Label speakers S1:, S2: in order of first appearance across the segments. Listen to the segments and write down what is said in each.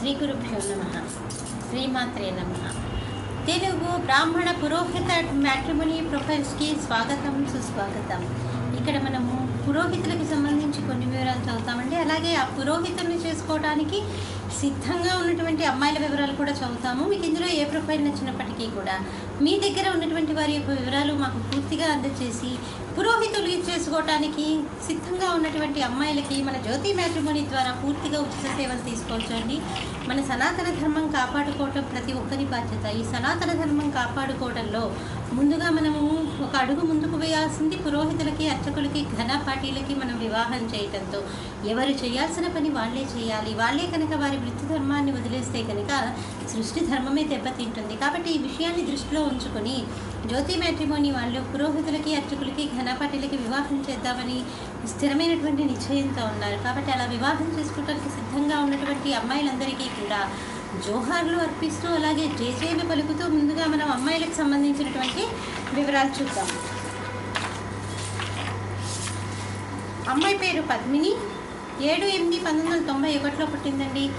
S1: శ్రీ గురుభ్యో నమ. శ్రీమాత్రే నమ. తెలుగు బ్రాహ్మణ పురోహిత మ్యాట్రిమోనీ ప్రొఫైల్స్కి స్వాగతం సుస్వాగతం. ఇక్కడ మనము పురోహితులకు సంబంధించి కొన్ని వివరాలు చదువుతామండి. అలాగే ఆ పురోహితుల్ని చేసుకోవడానికి సిద్ధంగా ఉన్నటువంటి అమ్మాయిల వివరాలు కూడా చదువుతాము. మీకు ఇందులో ఏ ప్రొఫైల్ నచ్చినప్పటికీ కూడా మీ దగ్గర ఉన్నటువంటి వారి యొక్క వివరాలు మాకు పూర్తిగా అందజేసి పురోహితులు చేసుకోవటానికి సిద్ధంగా ఉన్నటువంటి అమ్మాయిలకి మన జ్యోతి మ్యాట్రిమోని ద్వారా పూర్తిగా ఉచిత సేవలు తీసుకోవచ్చు అండి. మన సనాతన ధర్మం కాపాడుకోవటం ప్రతి ఒక్కరి బాధ్యత. ఈ సనాతన ధర్మం కాపాడుకోవడంలో ముందుగా ఒక అడుగు ముందుకు వేయాల్సింది పురోహితులకి అర్చకులకి ఘన పార్టీలకి మనం వివాహం చేయటంతో. ఎవరు చేయాల్సిన పని వాళ్ళే చేయాలి. వాళ్ళే కనుక వారి వృత్తి ధర్మాన్ని వదిలేస్తే కనుక సృష్టి ధర్మమే దెబ్బతింటుంది. కాబట్టి ఈ విషయాన్ని దృష్టిలో ఉంచుకొని జ్యోతి మ్యాట్రిమోని వాళ్ళు పురోహితులకి అర్చకులకి ఘనపాటిలకి వివాహం చేద్దామని స్థిరమైనటువంటి నిశ్చయంతో ఉన్నారు. కాబట్టి అలా వివాహం చేసుకోవడానికి సిద్ధంగా ఉన్నటువంటి అమ్మాయిలందరికీ కూడా జోహార్లు అర్పిస్తూ అలాగే జేజేలు పలుకుతూ ముందుగా మనం అమ్మాయిలకు సంబంధించినటువంటి వివరాలు చూద్దాం. అమ్మాయి పేరు పద్మిని. ఏడు ఎనిమిది పంతొమ్మిది వందల తొంభై ఒకటిలో పుట్టిందండి.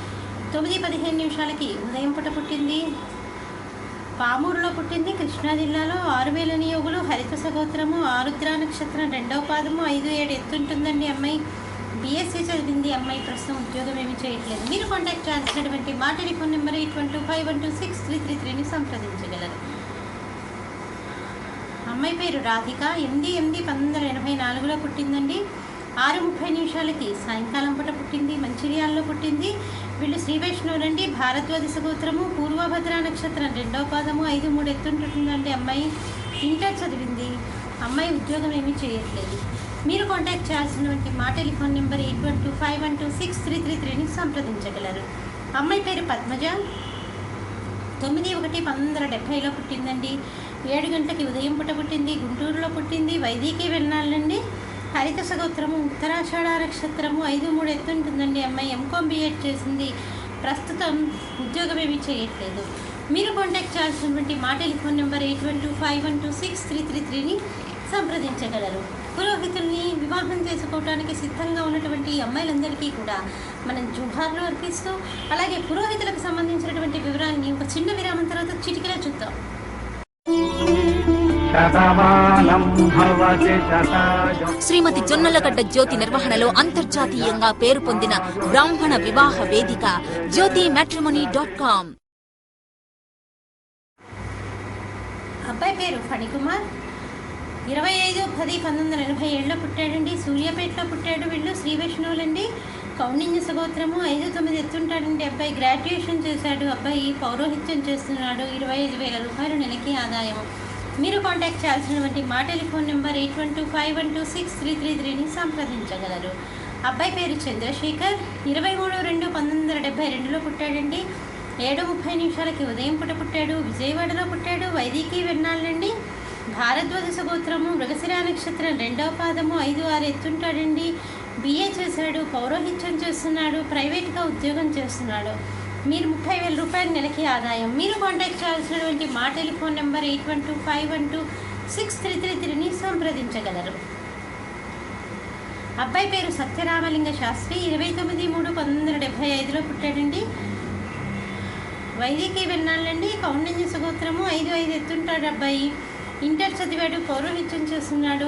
S1: తొమ్మిది పదిహేను నిమిషాలకి ఉదయం పూట పుట్టింది. పామూరులో పుట్టింది. కృష్ణా జిల్లాలో ఆరు వేల నియోగులు హరిత సగోత్రము ఆరుద్ర నక్షత్రం రెండవ పాదము ఐదు ఏడు ఎత్తుంటుందండి అమ్మాయి. బీఎస్సీ చదివింది అమ్మాయి ప్రస్తుతం ఉద్యోగం ఏమీ చేయట్లేదు. మీరు కాంటాక్ట్ చేయాల్సినటువంటి మా telephone number eight one two five one two six three three త్రీని సంప్రదించగలరు. అమ్మాయి పేరు రాధిక. ఎనిమిది ఎనిమిది పంతొమ్మిది వందల ఎనభై నాలుగులో పుట్టిందండి. ఆరు ముప్పై నిమిషాలకి సాయంకాలం పూట పుట్టింది మంచిర్యాలలో పుట్టింది. వీళ్ళు శ్రీ వైష్ణవులండి భారద్వాజ సగోత్రము పూర్వభద్ర నక్షత్రం రెండవ పాదము ఐదు మూడు ఎత్తుంటుందండి అమ్మాయి. ఇంటర్ చదివింది. అమ్మాయి ఉద్యోగం ఏమీ చేయట్లేదు. మీరు కాంటాక్ట్ చేయాల్సినటువంటి మా telephone number eight one two five one two six three three త్రీని సంప్రదించగలరు. అమ్మాయి పేరు పద్మజ. తొమ్మిది ఒకటి పంతొమ్మిది వందల డెబ్భైలో పుట్టిందండి. ఏడు గంటలకి ఉదయం పుట్ట పుట్టింది గుంటూరులో పుట్టింది వైదికి వెళ్ళాలండి. హరిత సగోత్రము ఉత్తరాషాఢ నక్షత్రము ఐదు మూడు ఎత్తుంటుందండి అమ్మాయి. ఎంకామ్ బిఎడ్ చేసింది. ప్రస్తుతం ఉద్యోగం ఏమీ చేయట్లేదు. మీరు కాంటాక్ట్ చేయాల్సినటువంటి మా telephone number eight one two five one two six three three త్రీని సంప్రదించగలరు. పురోహితుల్ని వివాహం చేసుకోవడానికి సిద్ధంగా ఉన్నటువంటి అమ్మాయిలందరికీ కూడా మనం జుహార్లు అర్పిస్తూ అలాగే పురోహితులకు సంబంధించినటువంటి వివరాలని ఒక చిన్న విరామం తర్వాత చిటికలో చూద్దాం.
S2: శ్రీమతి జొన్నలగడ్డ జ్యోతి నిర్వహణలో అంతర్జాతీయంగా పేరు పొందిన బ్రాహ్మణ వివాహ వేదిక జ్యోతి మ్యాట్రిమోనీ డాట్ కామ్
S1: అబ్బాయి పేరు ఫణికుమార్. ఇరవై ఐదు పది పంతొమ్మిది వందల ఎనభై ఏడులో పుట్టాడండి. సూర్యాపేటలో పుట్టాడు వీళ్ళు. శ్రీ వైష్ణవులండి. కౌండిన్య సగోత్రము. ఐదు తొమ్మిది ఎత్తుంటాడండి. అబ్బాయి గ్రాడ్యుయేషన్ చేశాడు. అబ్బాయి పౌరోహిత్యం చేస్తున్నాడు. ఇరవై ఐదు వేల రూపాయలు నెలకి ఆదాయం మీరు కాంటాక్ట్ చేయాల్సినటువంటి మా telephone number eight one two five one two six three three త్రీని సంప్రదించగలరు. అబ్బాయి పేరు చంద్రశేఖర్. ఇరవై మూడు రెండు పంతొమ్మిది వందల డెబ్బై రెండులో పుట్టాడండి. ఏడు ముప్పై నిమిషాలకి ఉదయం పూట పుట్టాడు. విజయవాడలో పుట్టాడు. వైదికి వెన్నాళ్ళండి. భారద్వాజ సగోత్రము మృగశిరా నక్షత్రం రెండవ పాదము ఐదు ఆరు ఎత్తుంటాడండి. బిఏ చేశాడు పౌరోహిత్యం చేస్తున్నాడు ప్రైవేట్గా ఉద్యోగం చేస్తున్నాడు. మీరు ముప్పై వేల రూపాయల నెలకి ఆదాయం. మీరు కాంటాక్ట్ చేయాల్సినటువంటి మా telephone number eight one two five one two six three three త్రీని సంప్రదించగలరు. అబ్బాయి పేరు సత్యరామలింగ శాస్త్రి ఇరవై తొమ్మిది మూడు పంతొమ్మిది వందల డెబ్బై ఐదులో పుట్టాడండి. వైదికి వెళ్ళాలండి కౌండన్య సుగోత్రము ఐదు ఐదు ఎత్తుంటాడు అబ్బాయి. ఇంటర్ చదివాడు పౌరోహిత్యం చేస్తున్నాడు.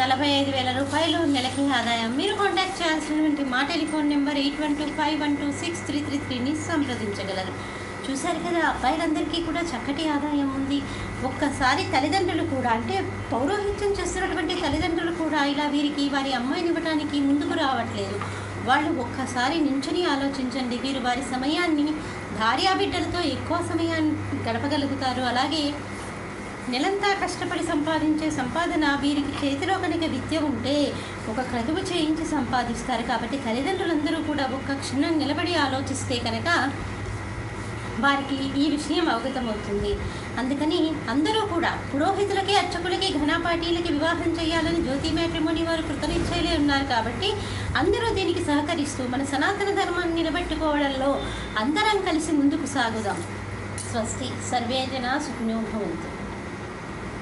S1: నలభై ఐదు వేల రూపాయలు నెలకి ఆదాయం. మీరు కాంటాక్ట్ చేయాల్సినటువంటి మా telephone number eight one two five one two six three three త్రీని సంప్రదించగలరు. చూశారు కదా అబ్బాయిలందరికీ కూడా చక్కటి ఆదాయం ఉంది. ఒక్కసారి తల్లిదండ్రులు కూడా అంటే పౌరోహిత్యం చేస్తున్నటువంటి తల్లిదండ్రులు కూడా ఇలా వీరికి వారి అమ్మాయిని ఇవ్వడానికి ముందుకు రావట్లేదు. వాళ్ళు ఒక్కసారి నించుని ఆలోచించండి. వీరు వారి సమయాన్ని భార్యాబిడ్డలతో ఎక్కువ సమయాన్ని గడపగలుగుతారు. అలాగే నెలంతా కష్టపడి సంపాదించే సంపాదన వీరికి చేతిలో కనుక విద్య ఉంటే ఒక క్రతువు చేయించి సంపాదిస్తారు కాబట్టి తల్లిదండ్రులందరూ కూడా ఒక్క క్షణం నిలబడి ఆలోచిస్తే కనుక వారికి ఈ విషయం అవగతమవుతుంది. అందుకని అందరూ కూడా పురోహితులకి అర్చకులకి ఘనపాటీలకి వివాహం చేయాలని జ్యోతి మ్యాట్రిమోని వారు కృతనిశ్చయలే ఉన్నారు కాబట్టి అందరూ దీనికి సహకరిస్తూ మన సనాతన ధర్మాన్ని నిలబెట్టుకోవడంలో అందరం కలిసి ముందుకు సాగుదాం. స్వస్తి. సర్వే జన సుఖినో భవంతు.